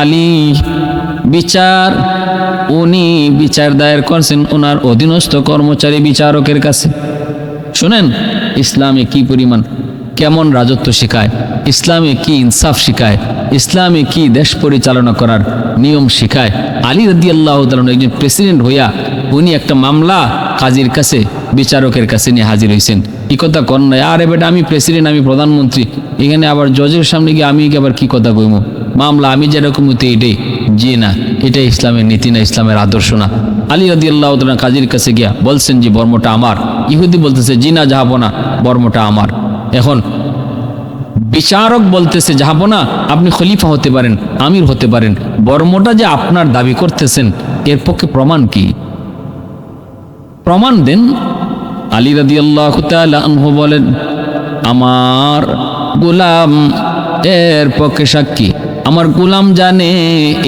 আলী বিচার। উনি বিচার দায়ের করছেন ওনার অধীনস্থ কর্মচারী বিচারকের কাছে। শুনেন, ইসলামে কি পরিমাণ কেমন রাজত্ব শেখায়, ইসলামে কি ইনসাফ শেখায়, ইসলামে কি দেশ পরিচালনা করার নিয়ম শেখায়। আলী রদি আল্লাহ একজন প্রেসিডেন্ট হইয়া উনি একটা মামলা কাজীর কাছে, বিচারকের কাছে নিয়ে হাজির হয়েছেন কি কথা কর না আরে বেটা, আমি প্রেসিডেন্ট, আমি প্রধানমন্ত্রী। এখানে আবার জজের সামনে গিয়ে আমি আবার কি কথা কইমু? মামলা, আমি যেরকম এটাই জি না এটা ইসলামের নীতি না, ইসলামের আদর্শ না। আলী রদি আল্লাহ কাজীর কাছে গিয়া বলছেন যে, বর্মটা আমার। ইহুদি বলতেছে জি না যাব না, বর্মটা আমার। এখন বিচারক বলতেছে যাব না, আপনি খলিফা হতে পারেন, আমির হতে পারেন। বর্মটা যে আপনার দাবি করতেছেন, এর পক্ষে প্রমাণ কি? প্রমাণ দেন। আলী রাদি আল্লাহ আনহু বলেন, আমার গোলাম এর পক্ষে সাক্ষী। আমার গোলাম জানে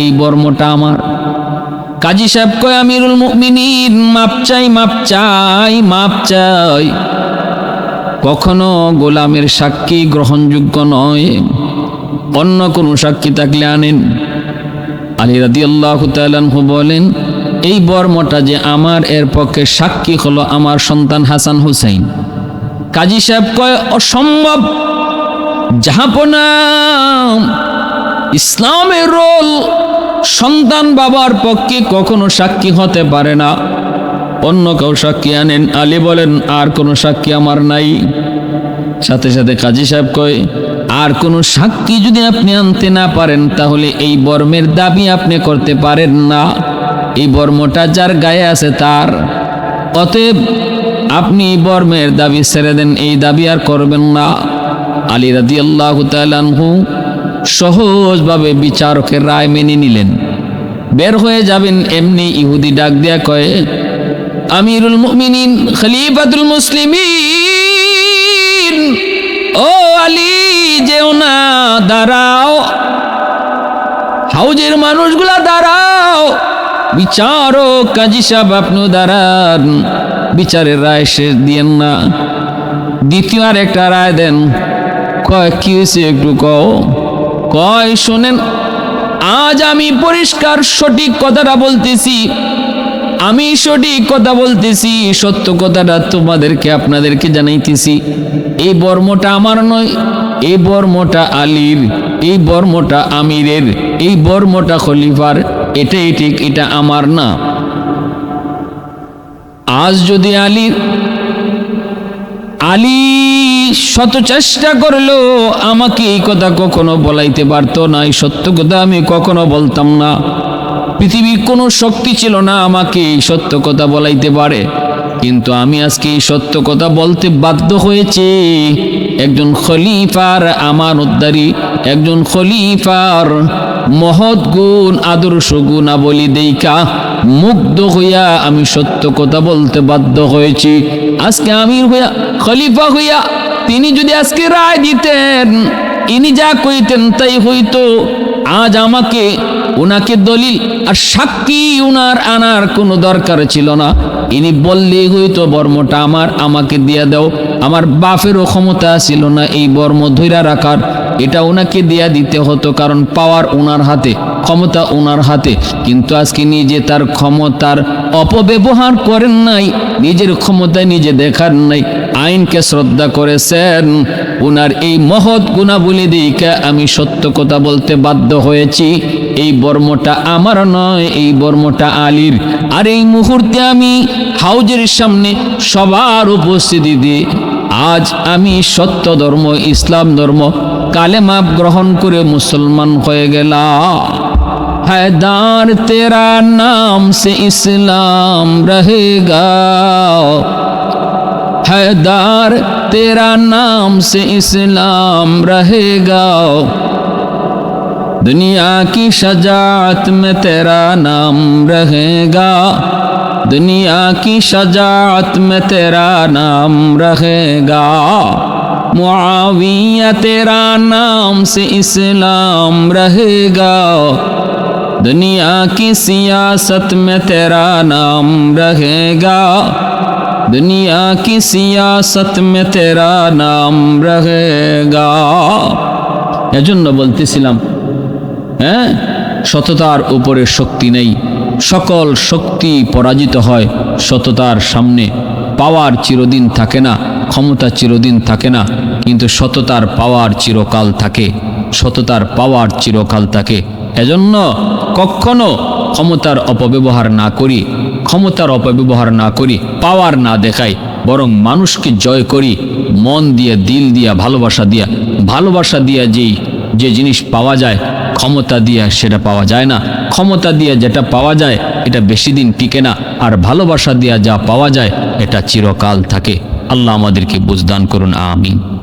এই বর্মটা আমার। কাজী সাহেব কয়, আমিরুল মুমিনিন, মাপ চাই মাপ চাই মাপ চাই। কখনো গোলামের সাক্ষী গ্রহণযোগ্য নয়, অন্য কোনো সাক্ষী থাকলে আনেন। আলী রাদি আল্লাহ বলেন, এই বর্মটা যে আমার, এর পক্ষে সাক্ষী হলো আমার সন্তান হাসান হুসাইন। কাজী সাহেব কয়, অসম্ভব যাহাপনা ইসলামের রোল সন্তান বাবার পক্ষে কখনো সাক্ষী হতে পারে না। অন্য কেউ সাক্ষী আনেন, আলী বলেন, আর কোনো সাক্ষী আমার নাই। সাথে সাথে কাজী সাহেব কয়, আর কোনো সাক্ষী যদি আপনি আনতে না পারেন, তাহলে এই বর্মের দাবি আপনি করতে পারেন না। এই বর্মটা যার গায়ে আছে তার। অতএব আপনি এই বর্মের দাবি ছেড়ে দেন, এই দাবি আর করবেন না। আলী রাদি আল্লাহ তালহু সহজভাবে বিচারকের রায় মেনে নিলেন। বের হয়ে যাবেন এমনি ইহুদি ডাক দেয়া কয়ে, আমিরুল মুমিনিন, খলিফাতুল মুসলিমিন, ও আলী, যেও না, দাঁড়াও। হাউজের মানুষগুলা দাঁড়াও। বিচারক কাজী সাহেব, আপনিও দাঁড়ান। বিচারের রায় শেষ দিয়েন না। দ্বিতীয় আর একটা রায় দেন। কয়, কি হয়েছে একটু কও? কয়, শোনেন, আজ আমি পরিষ্কার সঠিক কথাটা বলতেছি, আমি সঠিক কথা বলতেছি, সত্য কথাটা তোমাদেরকে আপনাদেরকে জানাইতেছি। এই বর্মটা আমার নয়, এই বর্মটা আলীর, এই বর্মটা আমিরের, এই বর্মটা খলিফার, এটাই ঠিক, এটা আমার না। আজ যদি আলীর আলী শত চেষ্টা করল, আমাকে এই কথা কখনো বলাইতে পারতো না, এই সত্য কথা আমি কখনো বলতাম না। পৃথিবীর কোনো শক্তি ছিল না আমাকে এই সত্য কথা বলাইতে পারে। কিন্তু আমি আজকে এই সত্য কথা বলতে বাধ্য হয়েছে। একজন খলিফার আমার উদ্ধারী একজন খলিফার মহৎ গুণ, আদর্শ গুণাবলী দেইকা মুগ্ধ হইয়া আমি সত্য কথা বলতে বাধ্য হয়েছি। আজকে আমির হইয়া, খলিফা হইয়া, তিনি যদি আজকে রায় দিতেন, ইনি যা কইতেন তাই হইতো। আজ আমাকে ওনাকে দলিল আর সাক্ষী উনার আনার কোনো দরকার ছিল না। ইনি বললেই হইতো, বর্মটা আমার, আমাকে দিয়ে দাও। আমার বাপেরও ক্ষমতা ছিল না এই বর্ম ধৈরা রাখার। এটা ওনাকে দেয়া দিতে হতো, কারণ পাওয়ার ওনার হাতে, ক্ষমতা ওনার হাতে। কিন্তু আজকে নিজে তার ক্ষমতার অপব্যবহার করেন নাই, নিজের ক্ষমতায় নিজে দেখার নাই, আইনকে শ্রদ্ধা করেছেন। ওনার এই মহৎ গুণাবলী দিকে আমি সত্য কথা বলতে বাধ্য হয়েছি, এই বর্মটা আমার নয়, এই বর্মটা আলীর। আর এই মুহূর্তে আমি হাউজের সামনে সবার উপস্থিতি দিয়ে আজ আমি সত্য ধর্ম, ইসলাম ধর্ম কালেমা গ্রহণ করে মুসলমান হয়ে গেলাম हैदार तेरा नाम से इस्लाम रहेगा हैदार तेरा नाम से इस्लाम रहेगा दुनिया की शजात में तेरा नाम रहेगा दुनिया की शजात में तेरा नाम रहेगा معاویہ تیرا نام سے اسلام رہے گا دنیا کی سیاست میں تیرا نام رہے گا دنیا کی سیاست میں تیرا নাম রহেগা এজন্য বলতেছিলাম হ্যাঁ সততার উপরে শক্তি নেই সকল শক্তি পরাজিত হয় সততার সামনে পাওয়ার চিরদিন থাকে না ক্ষমতা চিরদিন থাকে না, কিন্তু সততার পাওয়ার চিরকাল থাকে। সততার পাওয়ার চিরকাল থাকে। এজন্য কখনো ক্ষমতার অপব্যবহার না করি, ক্ষমতার অপব্যবহার না করি, পাওয়ার না দেখাই, বরং মানুষকে জয় করি, মন দিয়ে, দিল দিয়া, ভালোবাসা দিয়া। ভালোবাসা দিয়া যেই, যে জিনিস পাওয়া যায়, ক্ষমতা দিয়া সেটা পাওয়া যায় না। ক্ষমতা দিয়া যেটা পাওয়া যায়, এটা বেশি দিন টিকে না। আর ভালোবাসা দিয়া যা পাওয়া যায়, এটা চিরকাল থাকে। আল্লাহ আমাদেরকে বুঝদান করুন আমিন।